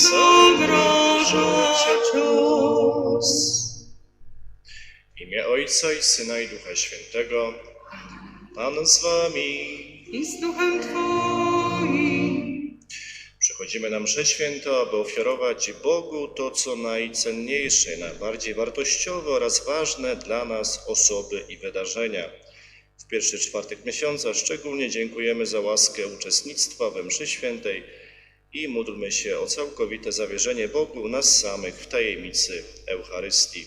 zagraża cios. W imię Ojca i Syna i Ducha Świętego. Pan z wami. I z duchem Twoim. Przychodzimy na mszę święto, aby ofiarować Bogu to, co najcenniejsze, najbardziej wartościowe oraz ważne dla nas osoby i wydarzenia. W pierwszy czwartek miesiąca szczególnie dziękujemy za łaskę uczestnictwa we mszy świętej i módlmy się o całkowite zawierzenie Bogu nas samych w tajemnicy Eucharystii.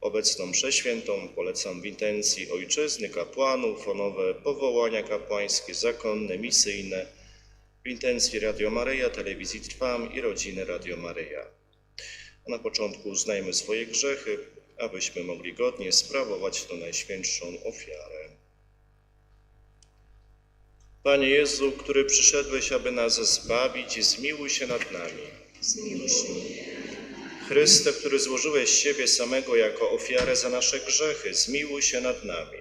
Obecną mszę świętą polecam w intencji ojczyzny, kapłanów, o nowe powołania kapłańskie, zakonne, misyjne, w intencji Radio Maryja, Telewizji Trwam i rodziny Radio Maryja. Na początku uznajmy swoje grzechy, abyśmy mogli godnie sprawować tę najświętszą ofiarę. Panie Jezu, który przyszedłeś, aby nas zbawić, zmiłuj się nad nami. Chryste, który złożyłeś siebie samego jako ofiarę za nasze grzechy, zmiłuj się nad nami.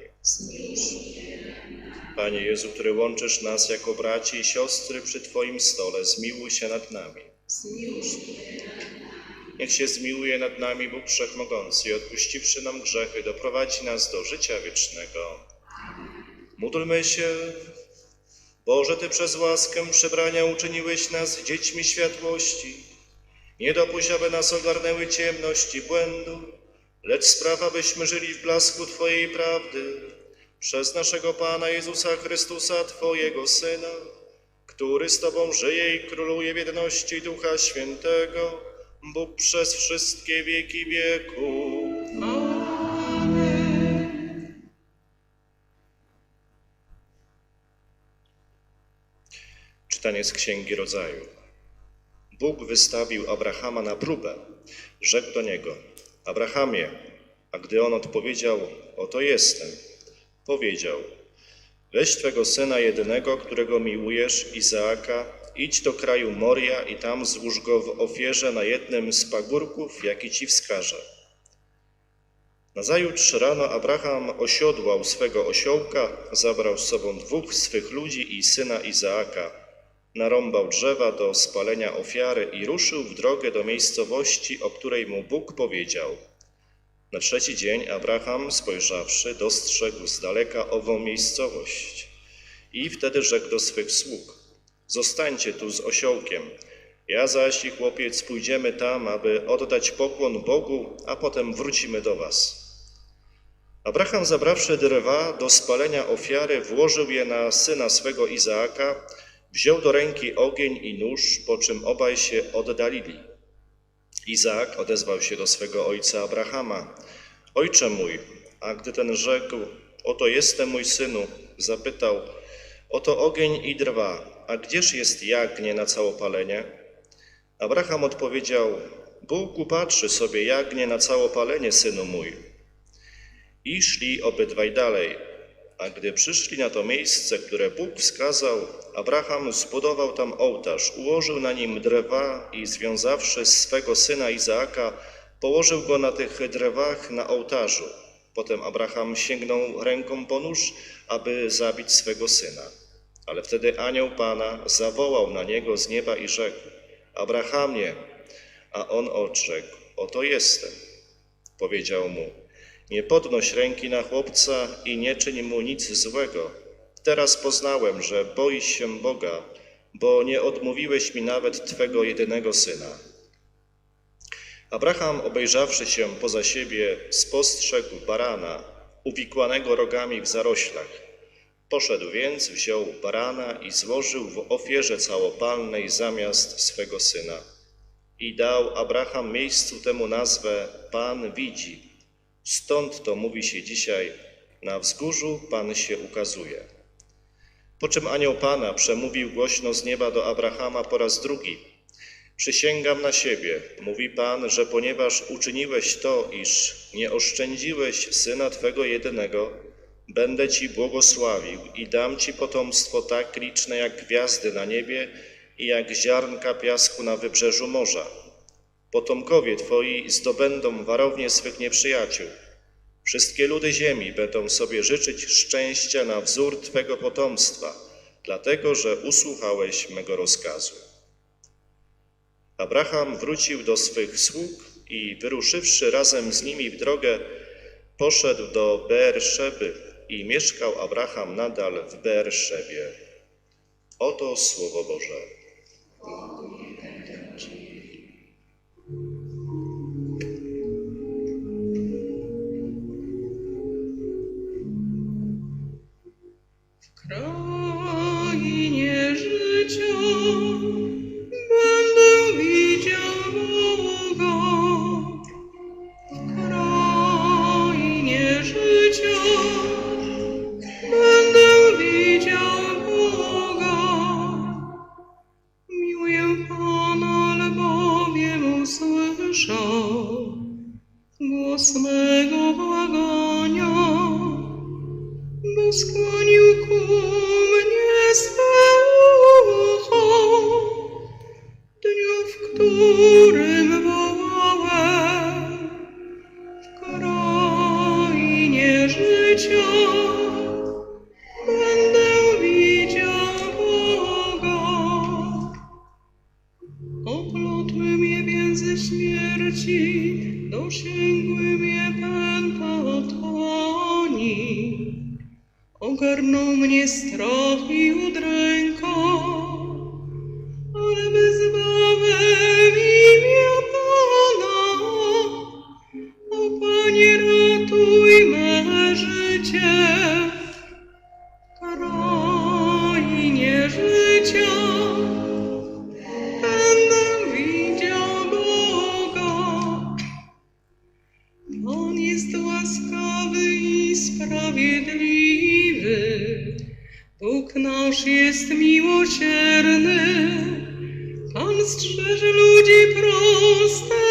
Panie Jezu, który łączysz nas jako braci i siostry przy Twoim stole, zmiłuj się nad nami. Niech się zmiłuje nad nami Bóg Wszechmogący i odpuściwszy nam grzechy, doprowadzi nas do życia wiecznego. Módlmy się. Boże, Ty przez łaskę przybrania uczyniłeś nas dziećmi światłości. Nie dopuść, aby nas ogarnęły ciemność i błędu, lecz spraw, abyśmy żyli w blasku Twojej prawdy. Przez naszego Pana Jezusa Chrystusa, Twojego Syna, który z Tobą żyje i króluje w jedności Ducha Świętego, Bóg przez wszystkie wieki wieków. Czytanie z Księgi Rodzaju. Bóg wystawił Abrahama na próbę. Rzekł do niego: Abrahamie, a gdy on odpowiedział: Oto jestem, powiedział: Weź twego syna jedynego, którego miłujesz, Izaaka, idź do kraju Moria i tam złóż go w ofierze na jednym z pagórków, jaki ci wskażę. Nazajutrz rano Abraham osiodłał swego osiołka, zabrał z sobą dwóch swych ludzi i syna Izaaka. Narąbał drzewa do spalenia ofiary i ruszył w drogę do miejscowości, o której mu Bóg powiedział. Na trzeci dzień Abraham, spojrzawszy, dostrzegł z daleka ową miejscowość. I wtedy rzekł do swych sług: Zostańcie tu z osiołkiem. Ja zaś i chłopiec pójdziemy tam, aby oddać pokłon Bogu, a potem wrócimy do was. Abraham, zabrawszy drwa do spalenia ofiary, włożył je na syna swego Izaaka, wziął do ręki ogień i nóż, po czym obaj się oddalili. Izaak odezwał się do swego ojca Abrahama: Ojcze mój, a gdy ten rzekł: Oto jestem mój synu, zapytał: Oto ogień i drwa, a gdzież jest jagnię na całopalenie? Abraham odpowiedział: Bóg upatrzy sobie jagnię na całopalenie, synu mój. I szli obydwaj dalej. A gdy przyszli na to miejsce, które Bóg wskazał, Abraham zbudował tam ołtarz, ułożył na nim drwa i związawszy swego syna Izaaka, położył go na tych drewach na ołtarzu. Potem Abraham sięgnął ręką po nóż, aby zabić swego syna. Ale wtedy anioł Pana zawołał na niego z nieba i rzekł: Abrahamie, a on odrzekł: Oto jestem. Powiedział mu: Nie podnoś ręki na chłopca i nie czyń mu nic złego. Teraz poznałem, że boisz się Boga, bo nie odmówiłeś mi nawet twego jedynego syna. Abraham, obejrzawszy się poza siebie, spostrzegł barana, uwikłanego rogami w zaroślach. Poszedł więc, wziął barana i złożył w ofierze całopalnej zamiast swego syna. I dał Abraham miejscu temu nazwę Pan widzi. Stąd to mówi się dzisiaj, na wzgórzu Pan się ukazuje. Po czym anioł Pana przemówił głośno z nieba do Abrahama po raz drugi. Przysięgam na siebie, mówi Pan, że ponieważ uczyniłeś to, iż nie oszczędziłeś syna Twego jedynego, będę Ci błogosławił i dam Ci potomstwo tak liczne jak gwiazdy na niebie i jak ziarnka piasku na wybrzeżu morza. Potomkowie Twoi zdobędą warownie swych nieprzyjaciół. Wszystkie ludy ziemi będą sobie życzyć szczęścia na wzór Twego potomstwa, dlatego że usłuchałeś mego rozkazu. Abraham wrócił do swych sług i wyruszywszy razem z nimi w drogę, poszedł do Beerszeby i mieszkał Abraham nadal w Beerszebie. Oto Słowo Boże. Miłosierny. Pan strzeże ludzi prostego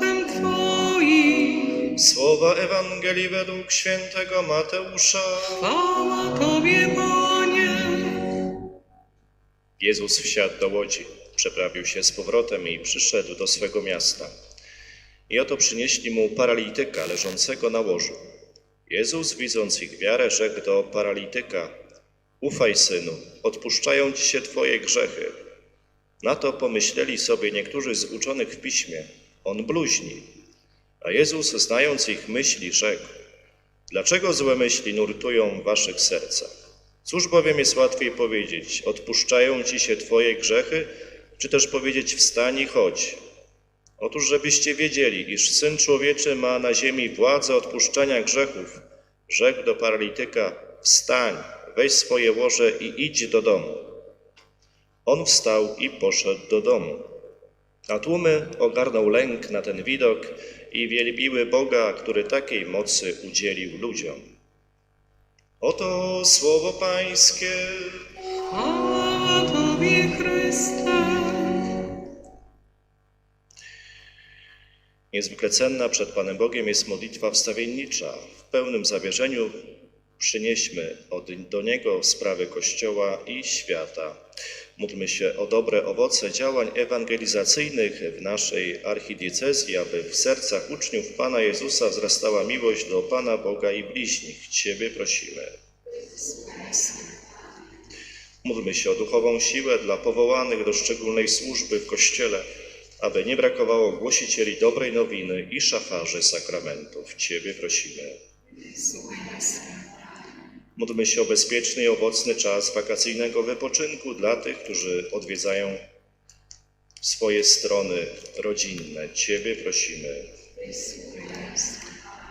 duchem Twoim, Słowa Ewangelii według świętego Mateusza. chwała Tobie, Panie. Jezus wsiadł do łodzi, przeprawił się z powrotem i przyszedł do swego miasta. I oto przynieśli mu paralityka leżącego na łożu. Jezus, widząc ich wiarę, rzekł do paralityka: Ufaj, synu, odpuszczają ci się twoje grzechy. Na to pomyśleli sobie niektórzy z uczonych w piśmie: On bluźni. A Jezus, znając ich myśli, rzekł: Dlaczego złe myśli nurtują w waszych sercach? Cóż bowiem jest łatwiej powiedzieć: Odpuszczają ci się twoje grzechy, czy też powiedzieć: Wstań i chodź? Otóż, żebyście wiedzieli, iż syn człowieczy ma na ziemi władzę odpuszczania grzechów, rzekł do paralityka: Wstań, weź swoje łoże i idź do domu. On wstał i poszedł do domu. A tłumy ogarnął lęk na ten widok i wielbiły Boga, który takiej mocy udzielił ludziom. Oto słowo Pańskie. Chwała Tobie, Chryste. Niezwykle cenna przed Panem Bogiem jest modlitwa wstawiennicza. W pełnym zawierzeniu przynieśmy od, do Niego sprawy Kościoła i świata. Módlmy się o dobre owoce działań ewangelizacyjnych w naszej archidiecezji, aby w sercach uczniów Pana Jezusa wzrastała miłość do Pana Boga i bliźnich. Ciebie prosimy. Módlmy się o duchową siłę dla powołanych do szczególnej służby w Kościele, aby nie brakowało głosicieli dobrej nowiny i szafarzy sakramentów. Ciebie prosimy. Módlmy się o bezpieczny i owocny czas wakacyjnego wypoczynku dla tych, którzy odwiedzają swoje strony rodzinne. Ciebie prosimy.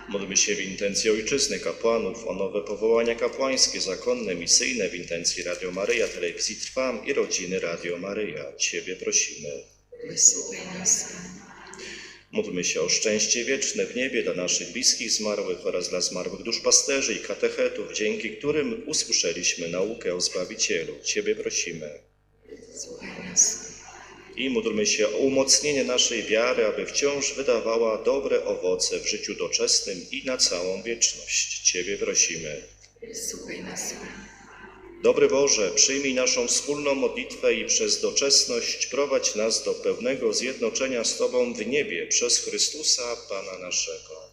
Módlmy się w intencji Ojczyzny, kapłanów, o nowe powołania kapłańskie, zakonne, misyjne, w intencji Radio Maryja, Telewizji Trwam i rodziny Radio Maryja. Ciebie prosimy. Módlmy się o szczęście wieczne w niebie dla naszych bliskich zmarłych oraz dla zmarłych duszpasterzy i katechetów, dzięki którym usłyszeliśmy naukę o Zbawicielu. Ciebie prosimy. I módlmy się o umocnienie naszej wiary, aby wciąż wydawała dobre owoce w życiu doczesnym i na całą wieczność. Ciebie prosimy. Dobry Boże, przyjmij naszą wspólną modlitwę i przez doczesność prowadź nas do pełnego zjednoczenia z Tobą w niebie przez Chrystusa, Pana naszego.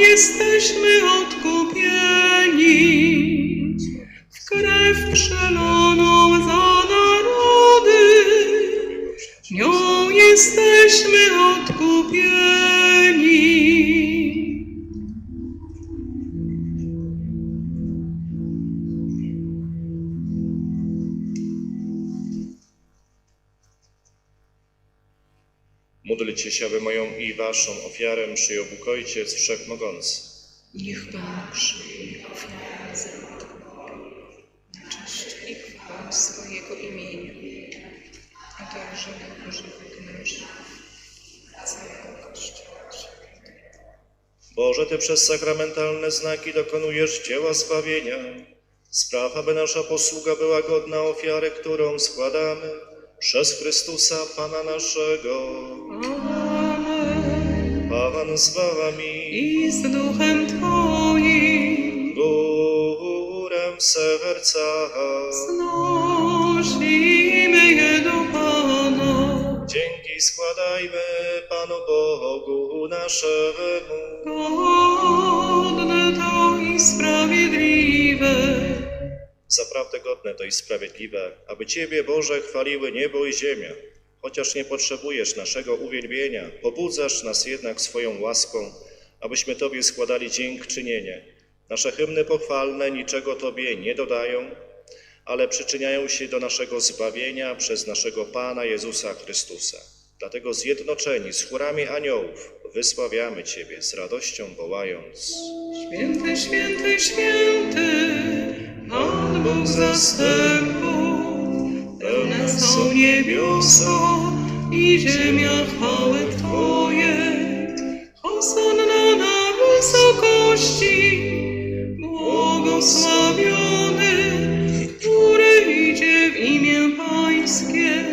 Jesteśmy odkupieni. W krew przelaną waszą ofiarę przyjął Bóg Ojciec Wszechmogący. Niech Pan przyjmie ofiarę za na cześć i chwałę swojego imienia, a także na pożytek nasz, całego Kościoła. Boże, Ty przez sakramentalne znaki dokonujesz dzieła zbawienia. Spraw, aby nasza posługa była godna ofiary, którą składamy przez Chrystusa Pana naszego. Amen. Pan z wami, I z duchem Twoim górę serca. znosimy je do Pana, Dzięki składajmy Panu Bogu naszemu. godne to i sprawiedliwe. Zaprawdę godne to i sprawiedliwe, aby Ciebie, Boże, chwaliły niebo i ziemia. Chociaż nie potrzebujesz naszego uwielbienia, pobudzasz nas jednak swoją łaską, abyśmy Tobie składali dziękczynienie. Nasze hymny pochwalne niczego Tobie nie dodają, ale przyczyniają się do naszego zbawienia przez naszego Pana Jezusa Chrystusa. Dlatego zjednoczeni z chórami aniołów wysławiamy Ciebie z radością wołając. Święty, święty, święty, Pan Bóg zastępów, pełne są niebiosa i ziemia chwały Twojej. Hosanna na wysokości, błogosławiony, który idzie w imię Pańskie.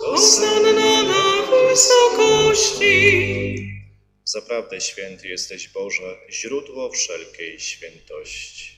Hosanna na wysokości. Zaprawdę święty jesteś Boże, źródło wszelkiej świętości.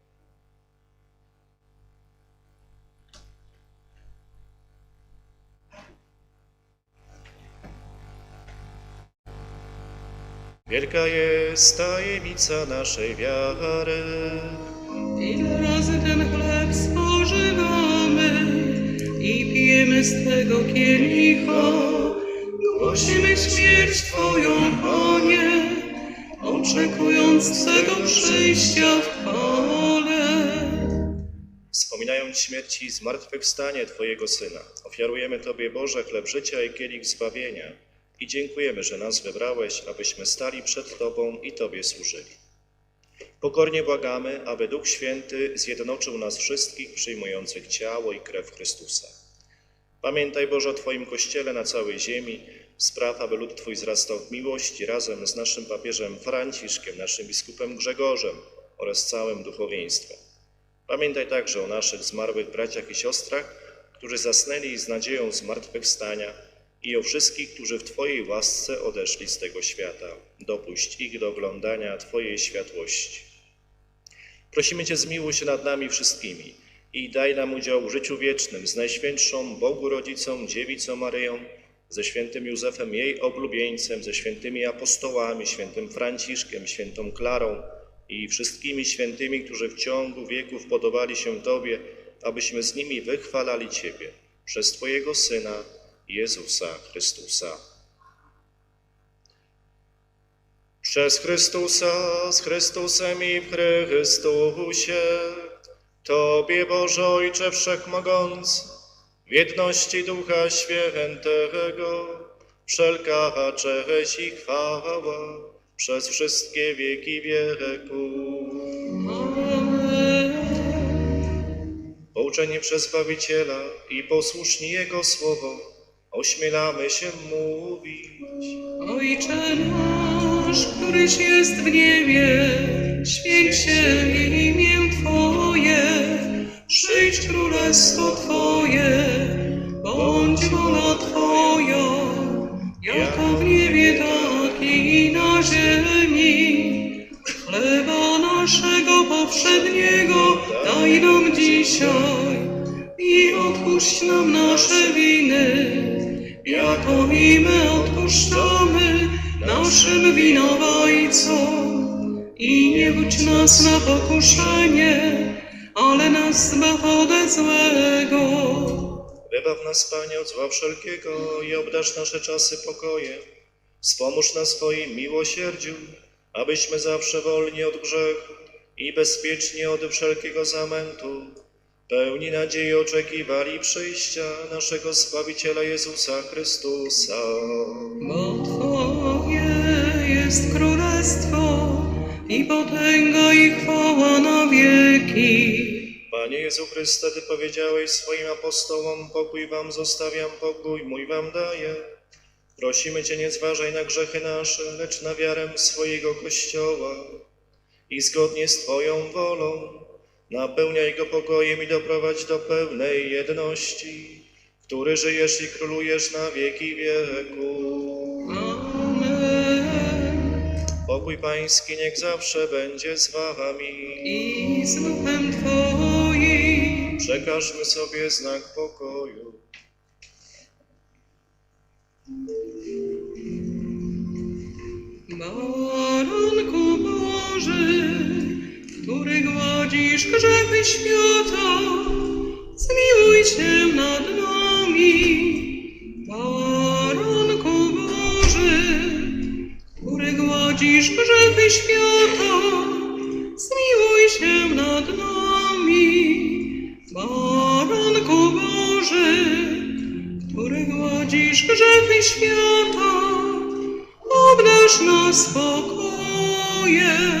Wielka jest tajemnica naszej wiary. Ile razy ten chleb spożywamy i pijemy z tego kielicha, głosimy śmierć Twoją, Panie, oczekując Twego przyjścia w chwale. Wspominając śmierć i zmartwychwstanie Twojego Syna, ofiarujemy Tobie, Boże, chleb życia i kielich zbawienia i dziękujemy, że nas wybrałeś, abyśmy stali przed Tobą i Tobie służyli. Pokornie błagamy, aby Duch Święty zjednoczył nas wszystkich przyjmujących ciało i krew Chrystusa. Pamiętaj, Boże, o Twoim Kościele na całej ziemi, spraw, aby lud Twój wzrastał w miłości razem z naszym papieżem Franciszkiem, naszym biskupem Grzegorzem oraz całym duchowieństwem. Pamiętaj także o naszych zmarłych braciach i siostrach, którzy zasnęli z nadzieją zmartwychwstania i o wszystkich, którzy w Twojej łasce odeszli z tego świata. Dopuść ich do oglądania Twojej światłości. Prosimy Cię, zmiłuj się nad nami wszystkimi i daj nam udział w życiu wiecznym z Najświętszą Bogu Rodzicą, Dziewicą Maryją, ze świętym Józefem, jej oblubieńcem, ze świętymi apostołami, świętym Franciszkiem, świętą Klarą i wszystkimi świętymi, którzy w ciągu wieków podobali się Tobie, abyśmy z nimi wychwalali Ciebie przez Twojego Syna, Jezusa Chrystusa. Przez Chrystusa, z Chrystusem i w Chrystusie, Tobie, Boże Ojcze Wszechmogący, w jedności Ducha Świętego, wszelka cześć i chwała przez wszystkie wieki wieków. Pouczeni przez Zbawiciela i posłuszni Jego Słowo, ośmielamy się mówić. Ojcze nasz, któryś jest w niebie, święć się imię Twoje, przyjdź królestwo Twoje, bądź wola Twoja, jako w niebie, tak i na ziemi. Chleba naszego powszedniego daj nam dzisiaj i odpuść nam nasze winy, jako i my odpuszczamy naszym winowajcom. I nie wódź nas na pokuszenie, ale nas zbaw ode złego. Wybaw nas, Panie, od zła wszelkiego i obdarz nasze czasy pokojem. Wspomóż nas swoim miłosierdziu, abyśmy zawsze wolni od grzechu i bezpieczni od wszelkiego zamętu, pełni nadziei oczekiwali przyjścia naszego Zbawiciela Jezusa Chrystusa. Bo Twoje jest królestwo i potęga i chwała na wieki. Panie Jezu Chryste, Ty powiedziałeś swoim apostołom, pokój wam zostawiam, pokój mój wam daję. Prosimy Cię, nie zważaj na grzechy nasze, lecz na wiarę swojego Kościoła. I zgodnie z Twoją wolą napełniaj go pokojem i doprowadź do pełnej jedności, który żyjesz i królujesz na wieki wieku. Amen. Pokój Pański niech zawsze będzie z Wami. I z duchem Twoim. Przekażmy sobie znak pokoju. Baranku zgładzisz grzechy świata, zmiłuj się nad nami. Baranku Boży, który gładzisz grzechy świata, zmiłuj się nad nami. Baranku Boży, który gładzisz grzechy świata, obdarz nas spokojem.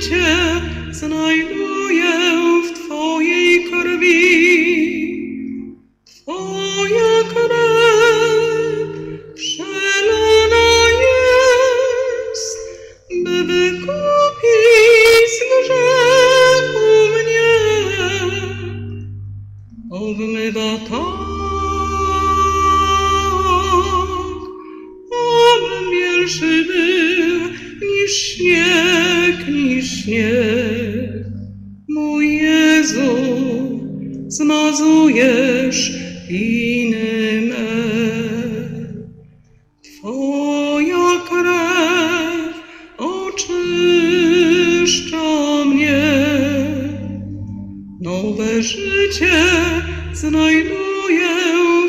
Nowe życie znajduję Nowe życie znajduję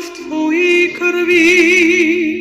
w Twojej krwi.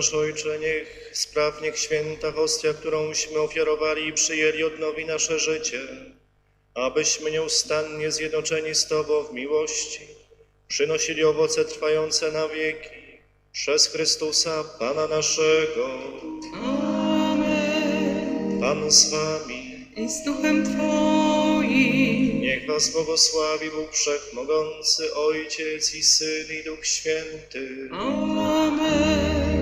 nasz Ojcze, niech sprawnie święta hostia, którąśmy ofiarowali i przyjęli, odnowi nasze życie, abyśmy nieustannie zjednoczeni z Tobą w miłości przynosili owoce trwające na wieki przez Chrystusa, Pana naszego. Amen. Pan z Wami. I z Duchem Twoim. Niech Was błogosławi Bóg Wszechmogący, Ojciec i Syn i Duch Święty. Amen.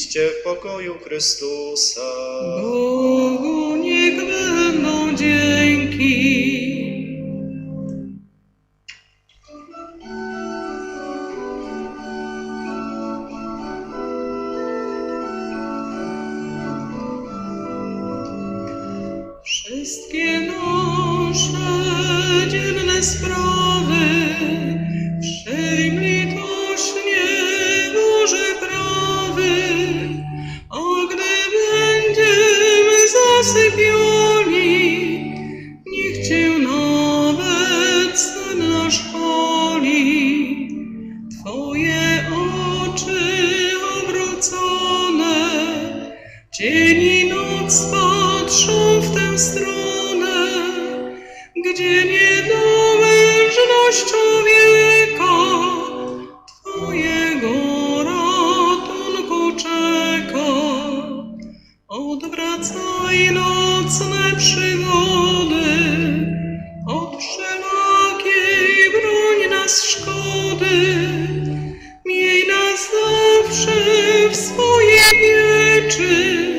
Idźcie w pokoju Chrystusa. Bogu niech będą dzięki. Wszystkie nasze dzienne sprawy you true.